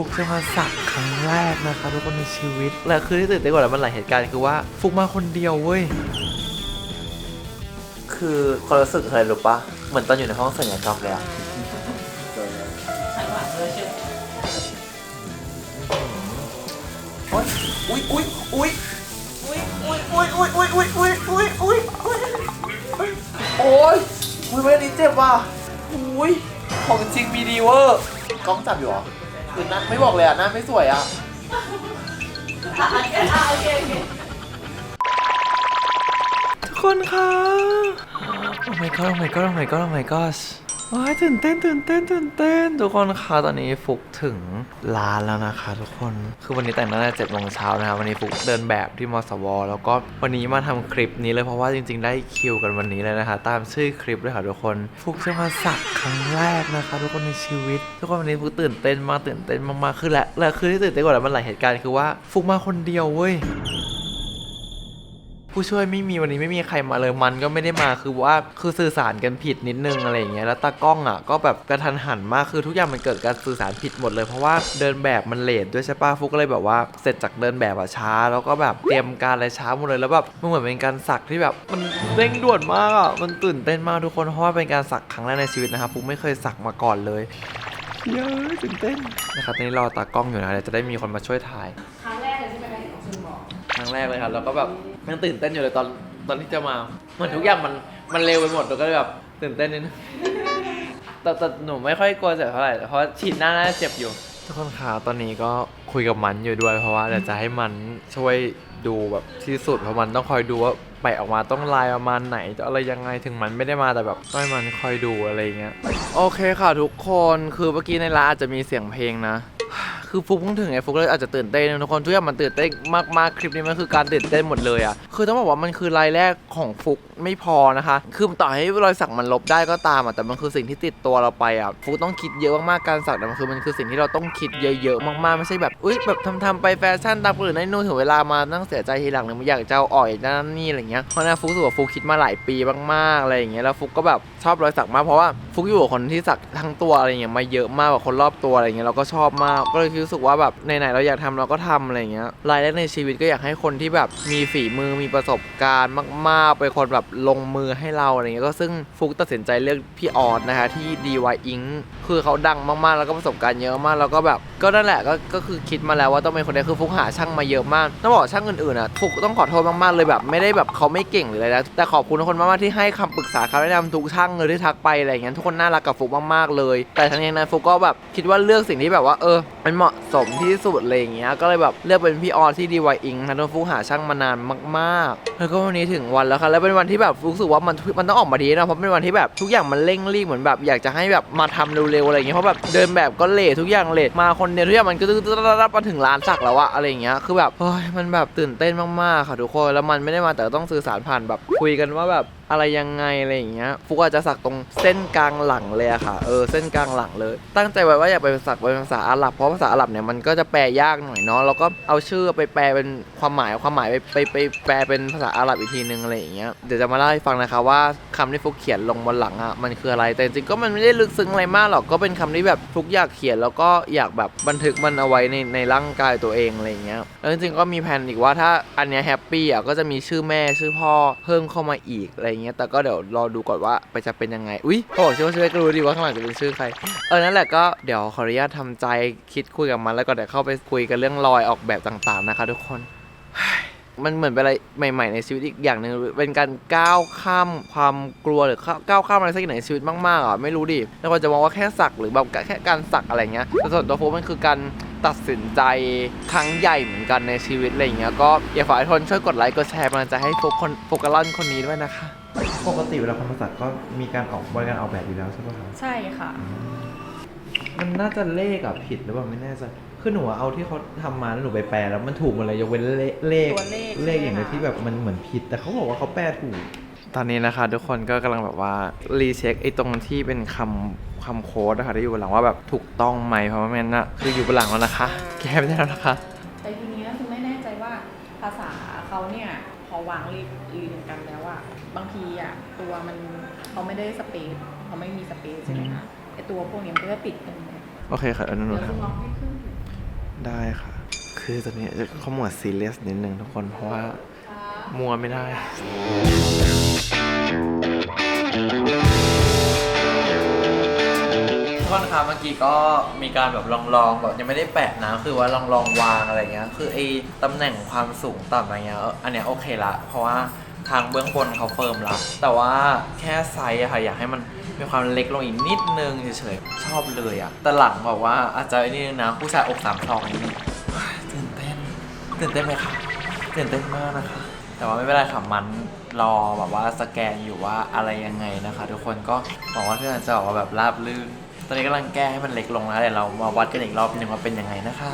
ฟุกจะมาสักครั้งแรกนะคะทุกคนในชีวิต และคือที่ตื่นเต้นกว่านั้นมันหลายเหตุการณ์คือว่าฟุกมาคนเดียวเว้ย คือความรู้สึกเคยรู้ปะเหมือนตอนอยู่ในห้องสัญญกรรมเลยอะอุ๊ยอุ๊ยอุ๊ยอุ๊ยอุ๊ยอุ๊ยอุ๊ยอุ๊ยอุ๊ยอุ๊ยอุ๊ยอุ๊ยอุ๊ยอุ๊ยโอ๊ยอุ๊ยเว้ยนี้เจ็บว่ะอุ๊ยของจริงมีดีเวอร์กล้องจับอยู่เหรอ คือหน้าไม่บอกเลยอะหน้าไม่สวยอะทุกคนคะโอ้ my god โอ้ my god โอ้ my god โอ้ my gosh ว้ายตื่นเต้นตื่นเต้นตื่นเต้น ทุกคนคะตอนนี้ฟุกถึงร้านแล้วนะคะ ทุกคนคือวันนี้แต่งตั้งแต่เจ็ดโมงเช้านะคะวันนี้ฟุกเดินแบบที่มสว แล้วก็วันนี้มาทำคลิปนี้เลยเพราะว่าจริง ๆ ได้คิวกันวันนี้เลยนะคะ ตามชื่อคลิปเลยค่ะทุกคน ฟุกจะมาสักครั้งแรกนะคะ ทุกคนในชีวิต ทุกคนวันนี้ฟุกตื่นเต้นมากตื่นเต้นมากๆคือและและคือที่ตื่นเต้นกว่านั้นมันหลายเหตุการณ์คือว่าฟุกมาคนเดียวเว้ย ผู้ช่วยไม่มีวันนี้ไม่มีใครมาเลยมันก็ไม่ได้มาคือว่าคือสื่อสารกันผิดนิดนึงอะไรอย่างเงี้ยแล้วตากล้องอะก็แบบกระทันหันมากคือทุกอย่างมันเกิดการสื่อสารผิดหมดเลยเพราะว่าเดินแบบมันเลทด้วยใช่ปะฟุกก็เลยแบบว่าเสร็จจากเดินแบบอะช้า แล้วก็แบบเตรียมการอะไรช้าหมดเลยแล้วแบบมันเหมือนเป็นการสักที่แบบมันเร่งด่วนมากอะมันตื่นเต้นมากทุกคนเพราะว่าเป็นการสักครั้งแรกในชีวิตนะครับฟุกไม่เคยสักมาก่อนเลยเย้ยตื่นเต้นนะครับตอนนี้รอตากล้องอยู่นะเดี๋ยวจะได้มีคนมาช่วยถ่ายครั้งแรกเลยใช่ไหมคะที่น้องซูบอกครั้งแรกเลยครับแล้วก็แบบ ยังตื่นเต้นอยู่เลยตอนตอนที่จะมาเหมือนทุกอย่างมันมันเร็วไปหมดแล้วก็เลยแบบตื่นเต้นนิดนึงแต่แต่หนูไม่ค่อยกลัวเจ็บเท่าไหร่เพราะฉีดหน้าน่าจะเจ็บอยู่ ทุกคนคะตอนนี้ก็คุยกับมันอยู่ด้วย เพราะว่าเดี๋ยวจะให้มันช่วยดูแบบที่สุดเพราะมันต้องคอยดูว่าไปออกมาต้องลายประมาณไหนจะอะไรยังไงถึงมันไม่ได้มาแต่แบบต้องให้มันคอยดูอะไรอย่างเงี้ยโอเคค่ะทุกคนคือเมื่อกี้ในร้านอาจจะมีเสียงเพลงนะ คือฟุกเพิ่งถึงไงฟุกเลยอาจจะตื่นเต้นทุกคนทุกอย่างมันตื่นเต้นมากๆคลิปนี้มันคือการตื่นเต้นหมดเลยอะคือต้องบอกว่ามันคือรายแรกของฟุกไม่พอนะคะ คือต่อให้รอยสักมันลบได้ก็ตามอะแต่มันคือสิ่งที่ติดตัวเราไปอะฟุกต้องคิดเยอะมากๆการสักแต่มันคือมันคือสิ่งที่เราต้องคิดเยอะๆมากๆไม่ใช่แบบอุ้ยแบบทำๆไปแฟชั่นตามคนอื่นนั่นนู่นถึงเวลามานั่งเสียใจทีหลังเลยมันอยากจะเอาอกอยนั้นนี่อะไรเงี้ยเพราะฉะนั้นฟุกรู้สึกว่าฟุกคิดมาหลายปีมากๆอะไรอย่างเงี้ยแล้วฟุกก็แบบชอบรอยสักมากเพราะว่าฟุกอยู่กับคนที่สักทั้งตัวอะไรเงี้ยมาเยอะมากกว่าคนรอบตัวอะไรเงี้ยเราก็ชอบมากก็เลยรู้สึกว่าแบบไหนๆเราอยากทำเราก็ทำอะไรเงี้ยรายแรกในชีวิตก็อยากให้คนที่แบบมีฝีมือมีประสบการณ์มากๆเป็นคนแบบลงมือให้เราอะไรเงี้ยก็ซึ่งฟุกตัดสินใจเลือกพี่ออดนะคะที่ DY Inc คือเขาดังมากๆ แล้วก็ประสบการณ์เยอะมากแล้วก็แบบก็นั่นแหละก็ก็คือคิดมาแล้วว่าต้องเป็นคนนี้คือฟุกหาช่างมาเยอะมากต้องบอกช่างอื่นๆอะฟุกต้องขอโทษมากๆเลยแบบไม่ได้แบบเขาไม่เก่งหรืออะไรนะแต่ขอบคุณทุกคนมากๆที่ให้คำปรึกษาคำแนะนำทุกช่างเลยที่ทักไปอะไรเงี้ยทุกคนน่ารักกับฟุกมากๆเลย แต่ทั้งนี้นั้นฟุกก็แบบคิดว่าเลือกสิ่งที่แบบว่าเออมันเหมาะสมที่สุดอะไรอย่างเงี้ยก็เลยแบบเลือกเป็นพี่ออที่ DY Inc นะทุกฟุกหาช่างมานานมากๆ แล้วก็วันนี้ถึงวันแล้วค่ะแล้วเป็นวันที่แบบฟุกรู้สึกว่ามันมันต้องออกมาดีนะเพราะเป็นวันที่แบบทุกอย่างมันเร่งรีบเหมือนแบบอยากจะให้แบบมาทำเร็วๆอะไรอย่างเงี้ยเพราะแบบเดินแบบก็เลททุกอย่างเลทมาคนเดียวทุกอย่างมันก็ตึ๊ดๆๆๆมาถึงร้านสักแล้วอะอะไรอย่างเงี้ยคือแบบเฮ้ยมันแบบตื่นเต้นมากๆค่ะทุกคนแล้วมันไม่ได้มาแต่ต้องสื่อสารผ่านแบบคุยกันว่าแบบ อะไรยังไงอะไรอย่างเงี้ยฟุกอาจจะสักตรงเส้นกลางหลังเลยอะค่ะ เออเส้นกลางหลังเลย ตั้งใจไว้ว่าอยากไปสักเป็นภาษาอาหรับเพราะภาษาอาหรับเนี่ยมันก็จะแปลยากหน่อยเนาะแล้วก็เอาชื่อไปแปลเป็นความหมายความหมายไปไปไปแปลเป็นภาษาอาหรับอีกทีนึงอะไรอย่างเงี้ยเดี๋ยวจะมาเล่าให้ฟังนะคะว่าคำที่ฟุกเขียนลงบนหลังอะมันคืออะไรแต่จริงๆก็มันไม่ได้ลึกซึ้งอะไรมากหรอกก็เป็นคำที่แบบฟุกอยากเขียนแล้วก็อยากแบบบันทึกมันเอาไว้ในในร่างกายตัวเองอะไรอย่างเงี้ยแล้วจริงๆก็มีแผนอีกว่าถ้าอันเนี้ยแฮปปี้อะก็จะมีชื่อแม่ชื่อพ่อเพิ่มเข้ามาอีกอะไรเงี้ยแต่ก็เดี๋ยวรอดูก่อนว่าไปจะเป็นยังไงอุ้ยเขาบอกชื่อว่าชื่อก็รู้ดีว่าข้างหลังจะเป็นชื่อใครเออนั่นแหละก็เดี๋ยวขออนุญาตทำใจคิดคุยกับมันแล้วก็เดี๋ยวเข้าไปคุยกันเรื่องรอยออกแบบต่างๆนะคะ ทุกคนมันเหมือนเป็นอะไรใหม่ ๆ ในชีวิตอีกอย่างหนึ่งเป็นการก้าวข้ามความกลัวหรือก้าวข้ามอะไรสักอย่างในชีวิตมากๆอะไม่รู้ดิแล้วคนจะมองว่าแค่สักหรือแบบแค่การสักอะไรเงี้ยแต่ส่วนตัวโฟมันคือการตัดสินใจครั้งใหญ่เหมือนกันในชีวิตอะไรเงี้ยก็อยากฝากให้ทุกคนช่วยกดไลค์กดแชร์กำลังใจให้โฟกคนโฟกัลลอนคนนี้ด้วยนะคะ ปกติเวลาคนมาสักก็มีการออกบริการออกแบบอยู่แล้วใช่ปะครับใช่ค่ะ มันน่าจะเลขอะผิดหรือเปล่าไม่แน่ใจคือหนูอะเอาที่เขาทำมาแล้วหนูไปแปลแล้วมันถูกหมดเลยยกเว้นเลเลขตัวเลขเลขอย่างเดียวใช่ไหมคะ ที่แบบมันเหมือนผิด แต่เขาบอกว่าเขาแปลถูก ตอนนี้นะคะ ทุกคนก็กำลังแบบว่า รีเช็คไอ้ตรงที่เป็นคำคำโค้ดนะคะที่อยู่บนหลังว่าแบบถูกต้องไหมเพราะว่าแม่นน่ะคืออยู่บนหลังแล้วนะคะ แก้ไม่ได้แล้วนะคะ แต่ทีนี้ก็คือไม่แน่ใจว่าภาษาเขาเนี่ย พอวางรีรีงกันแล้วอะบางทีอะตัวมันเขาไม่ได้สเปซเขาไม่มีสเปซใช่ไหมคะไอตัวพวกนี้มันก็จะติดกันเลยโอเคค่ะเดี๋ยวหนูเดี๋ยวทคุณลองให้ขึ้นำได้ค่ะ คือตอนนี้เขาหมวดซีเรียสนิดนึงทุกคนเพราะว่ามัวไม่ได้ ทุกคนคะเมื่อกี้ก็มีการแบบลองๆแบบยังไม่ได้แปะนะ คือว่าลองลองๆวางอะไรเงี้ย คือไอ้ตำแหน่งความสูงต่ำอะไรเงี้ย อันเนี้ยโอเคละ เพราะว่าทางเบื้องบนเขาเฟิร์มละ แต่ว่าแค่ไซส์อะค่ะอยากให้มันมีความเล็กลงอีกนิดนึงเฉยๆ ชอบเลยอะแต่หลังบอกว่าอาจจะไอ้นี่นึงนะผู้ชายอกสามศอกนิดนึงเฮ้ยตื่นเต้นตื่นเต้นไหมคะตื่นเต้นมากนะคะ แต่ว่าไม่เป็นไรค่ะมันรอแบบว่าสแกนอยู่ว่าอะไรยังไงนะคะ ทุกคนก็หวังว่าเพื่อนจะออกมาแบบราบลื่น ตอนนี้กำลังแก้ให้มันเล็กลงแล้วเดี๋ยวเรามาวัดกันอีกรอบหนึ่งว่าเป็นยังไงนะคะ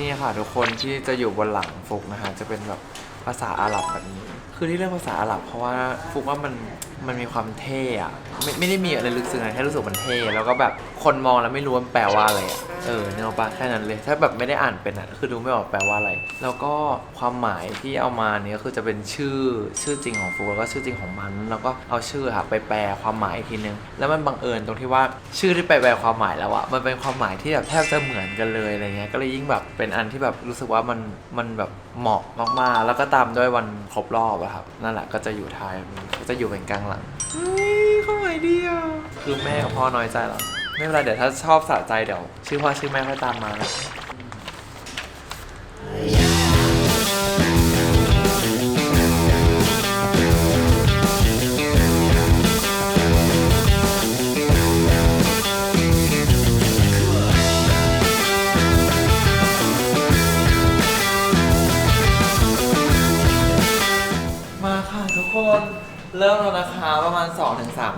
นี่ค่ะทุกคนที่จะอยู่บนหลังฟุกนะคะ จะเป็นแบบภาษาอาหรับแบบนี้ คือที่เรื่องภาษาอาหรับเพราะว่าฟุกว่ามัน มันมีความเท่อะไม่ไม่ได้มีอะไรลึกซึ้งอะไรแค่รู้สึกมันเท่แล้วก็แบบคนมองแล้วไม่รู้มันแปลว่าอะไรอะเออเนกอะปะแค่นั้นเลย ถ้าแบบไม่ได้อ่านเป็นอะคือดูไม่ออกแปลว่าอะไร แล้วก็ความหมายที่เอามาเนี่ยก็คือจะเป็นชื่อชื่อจริงของฟุกแล้วก็ชื่อจริงของมัน แล้วก็เอาชื่อค่ะไปแปลความหมายอีกทีนึง แล้วมันบังเอิญตรงที่ว่าชื่อที่ไปแปลความหมายแล้วอะมันเป็นความหมายที่แบบแทบจะเหมือนกันเลยอะไรเงี้ยก็เลยยิ่งแบบเป็นอันที่แบบรู้สึกว่ามันมันแบบเหมาะมากๆ แล้วก็ตามด้วยวันครบรอบอะครับนั่นแหละก็จะอยู่ท้ายก็จะอยู่เป็นกลางหลังเฮ้ยเขาหมายดีอะคือแม่กับพ่อน้อยใจเหรอไม่เป็นไรเดี๋ยวถ้าชอบสะใจเดี๋ยว ชื่อพ่อชื่อแม่ค่อยตามมานะ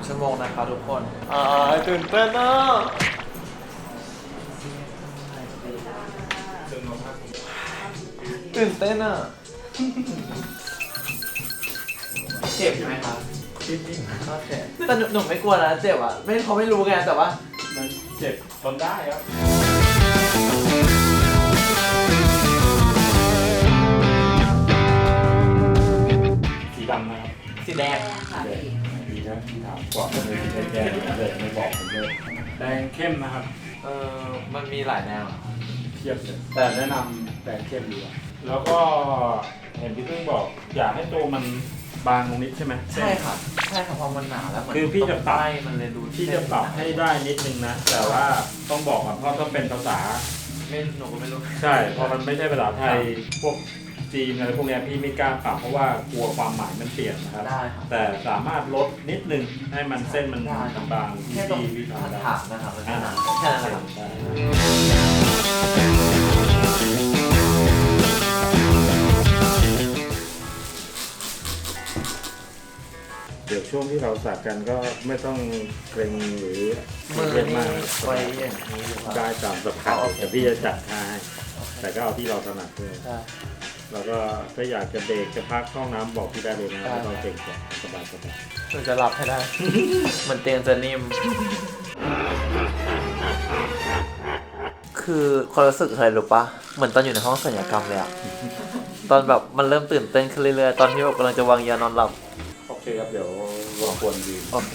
2-3ชั่วโมงนะคะทุกคนอ่าตื่นเต้นอะตื่นเต้นอะ เจ็บไหมคะโอเคแต่หนูหนูไม่กลัวนะเจ็บอะ ไม่เขาไม่รู้ไงแต่ว่า มันเจ็บทนได้ครับ สีดำนะครับ สีแดงเด็กดี นะที่ถามก่อนเลยที่ได้แก้เลยไม่บอกผมเลยแดงเข้มนะครับเออมันมีหลายแนวอะเทียบเลยแต่แนะนำแดงเข้มดีกว่าแล้วก็เห็นพี่เพิ่งบอกอยากให้ตัวมันบางลงนิดใช่ไหม ใช่ค่ะใช่ค่ะเพราะมันหนาแล้วเหมือนคือพี่จะปรับ ใต้มันเลยดูที่จะปรับให้ได้นิดนึงนะ แต่ว่าต้องบอกก่อนเพราะต้องเป็นภาษา ไม่หนูก็ไม่รู้ ใช่เพราะมันไม่ใช่ภาษาไทย พวก จีนอะไรพวกเนี้ยพี่ไม่กล้าปรับเพราะว่ากลัวความหมายมันเปลี่ยนนะครับ ได้ครับ แต่สามารถลดนิดนึงให้มันเส้นมันได้ครับบางๆที่แค่ตรงพี่พี่ทำได้ ถามนะครับแล้วก็อ่าหนาแค่นั้นแหละครับใช่เดี๋ยวช่วงที่เราสักกันก็ไม่ต้องเกรงหรือมือเครียดนี่มากไว้อย่างนี้หรือเปล่า ได้ตามสภาพแต่พี่จะจัดท่าให้แต่ก็เอาที่เราถนัดด้วย ได้ แล้วก็ถ้าอยากจะเบรกจะพักเข้าห้องน้ำบอกพี่ได้เลยนะได้ไม่ต้องเกรงใจสบายสบายหนูจะหลับให้ได้มันเตียงจะนิ่ม คือความรู้สึกอะไรรู้ปะเหมือนตอนอยู่ในห้องสัญญกรรมเลยอะตอนแบบมันเริ่มตื่นเต้นขึ้นเรื่อยๆ ตอนที่แบบกำลังจะวางยานอนหลับ โอเคครับ เดี๋ยวรบกวนยืนโอเค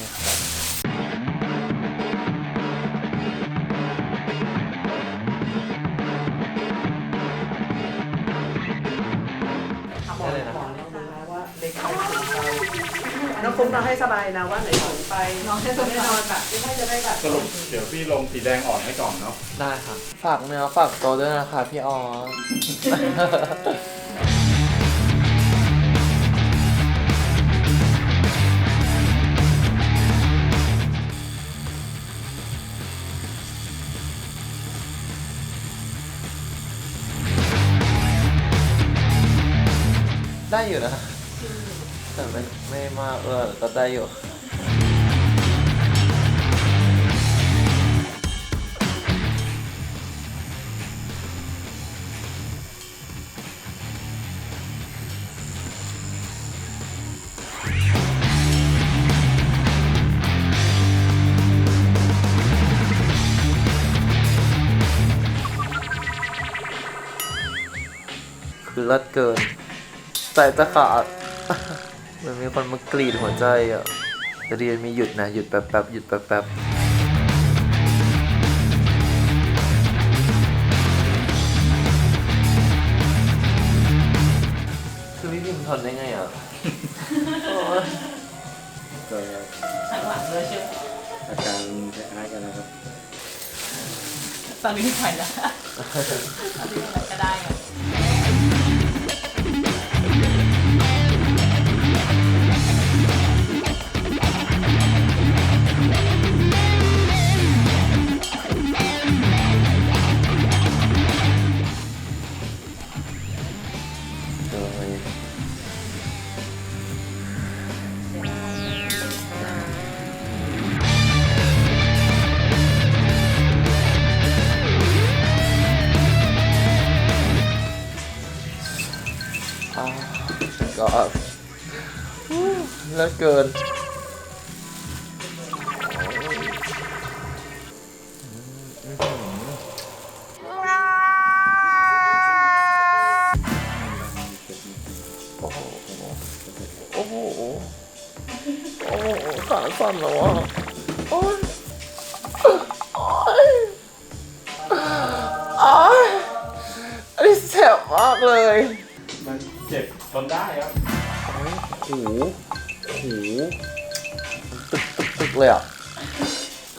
น้องฟุ้งนอนให้สบายนะว่าไหนสูงไปนอนให้สบายนอนแบบไม่จะได้แบบสรุปเดี๋ยวพี่ลงสีแดงอ่อนให้ก่อนเนาะได้ครับ ฝากเนื้อฝากตัวด้วยนะคะพี่ออสได้อยู่นะแต่ไมากเออก็ได้อยู่คือเลิศเกินใจจะขา ดมันมีคนมากรีดหัวใจอะเรียนมีหยุดนะ หยุดแป๊บแป๊บหยุดแป๊บแป๊บคือพี่พิมพ์ทนได้ไงอะโอ๊ยก็ข้างหลังเลยเชียวอาการคล้ายๆกันนะครับตอนนี้ไม่ไหวแล้วตอนนี้อะไรก็ได้ เลิกเกินโอ้โหโอ้โหโอ้โหขาสั่นแล้วอะโอ้ยโอ้ยอ้ยอันนี้เจ็บมากเลย มันเจ็บทนได้ครับ โอ้โห หูตึกตึกตึกเลยอะ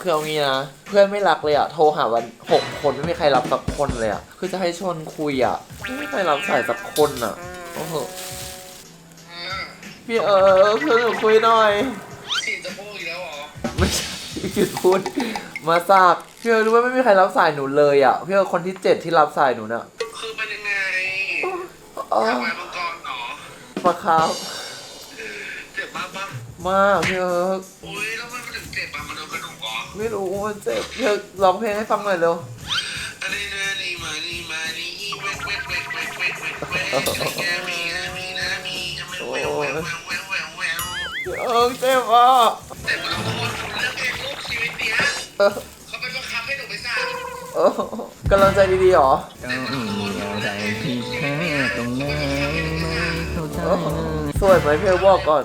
คือเอางี้นะ เพื่อนไม่รักเลยอะ โทรหาวันหกคนไม่มีใครรับสักคนเลยอะ คือจะให้ชวนคุยอะ ไม่มีใครรับสายสักคนอะ โอ้โห พี่เออเพื่อนหนูคุยหน่อย ฉีดสะโพกอีกแล้วเหรอไม่ใช่พี่หยุดพูดมาซากพี่เออรู้ว่าไม่มีใครรับสายหนูเลยอะ พี่เออคนที่เจ็ดที่รับสายหนูน่ะคือเป็นยังไงอ๋อทำไมมังกรเหรอ ปะครับเจ็บมากปะ มากพี่เอออุ้ยแล้วมันถึงเจ็บอะมันโดนกระดูกเหรอไม่รู้มันเจ็บพี่เออร้องเพลงให้ฟังหน่อยเร็วอันนี้นะนี่มานี่มานี่เวกเวกเวกเวกเวกเวกเวกแกมีนะมีนะมีจะไม่แววแววแววแววแววแววพี่เออเจ็บอะแต่มันต้องโทษคุณเรื่องเองลูกชีวิตเนี้ยเออเขาไปบังคับให้หนูไปสร้างเออกำลังใจดีๆหรอก็มีอะไรที่แค่ตรงไหนไม่เข้าใจเออสวยไหมพี่เออบอกก่อน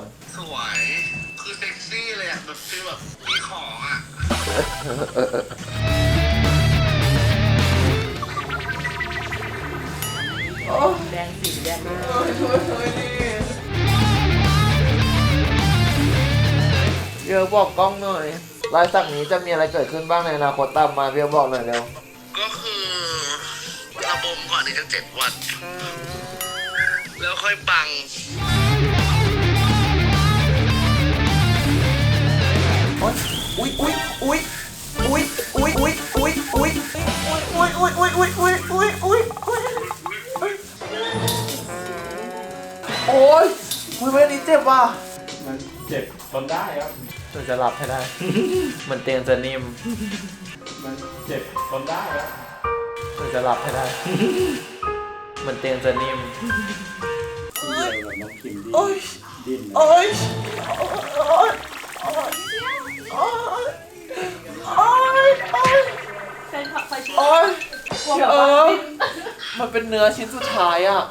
เลยอะแบบฟีลแบบมีของอะแดงสีแดงพี่เออบอกกล้องหน่อยรายสักนี้จะมีอะไรเกิดขึ้นบ้างในอนาคตตามมาพี่เออบอกหน่อยเร็วก็คือระบมก่อนอีกสักเจ็ดวัน แล้วค่อยปัง อุ้ยอุ้ยอุ้ยอุ้ยอุ้ยอุ้ยอุ้ยอุ้ยอุ้ยอุ้ยอุ้ยอุ้ยอุ้ยอุ้ยอุ้ยอุ้ยโอ้ยอุ้ยเว้ยนี้เจ็บว่ะมันเจ็บทนได้ครับหนูจะหลับให้ได้ เหมันเตียงจะนิ่ม มันเจ็บทนได้ครับหนูจะหลับให้ได้ เหมันเตียงจะนิ่มที่เราแบบน้องคิมดิ้นโอ้ยดิ้นโอ้ยโอ้ยโอ้ย โอ้ยโอ้ยโอ้ยใช่ค่ะใช่ช่วยโอ้ยเออมันเป็นเนื้อชิ้นสุดท้ายอะ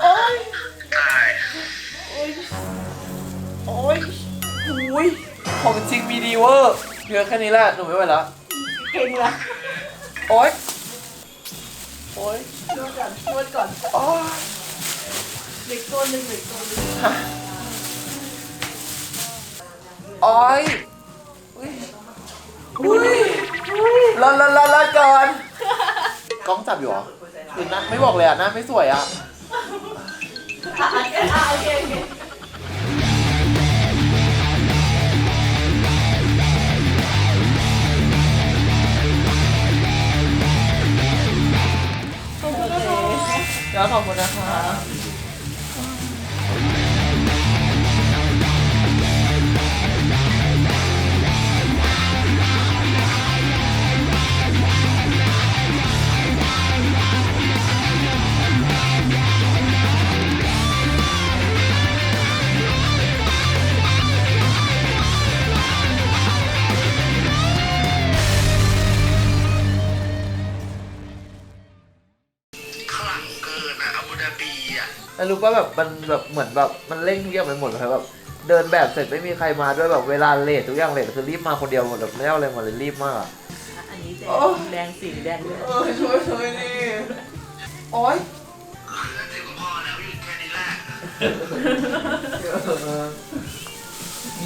โอ้ยตายโอ้ยโอ้ยอุ้ยของจริงมีดีเวอร์เพียงแค่นี้แหละหนูไม่ไหวแล้วเก่งละโอ้ยโอ้ยนวดก่อนนวดก่อนโอ้ยเด็กตัวหนึ่งเด็กตัวหนึ่งโอ้ยอุ้ย อุ้ยรอรอรอรอก่อนกล้องจับอยู่เหรอคือหน้าไม่บอกเลยอะหน้าไม่สวยอะ อะอะอะโอเคโอเคขอบคุณนะคะ แล้วขอบคุณนะคะ แล้วรู้ป่ะแบบมันแบบเหมือนแบบมันเร่งทุกอย่างไปหมดเลยแบบเดินแบบเสร็จไม่มีใครมาด้วยแบบเวลาเลททุกอย่างเลทคือรีบมาคนเดียวหมดแบบไม่เอาอะไรมาเลยรีบมากอะอันนี้แดงแดงสีแดงเลยเออช่วยช่วยนี่โอ๊ยแล้วเดี๋ยวก็พอแล้วหยุดแค่นี้แหละเออ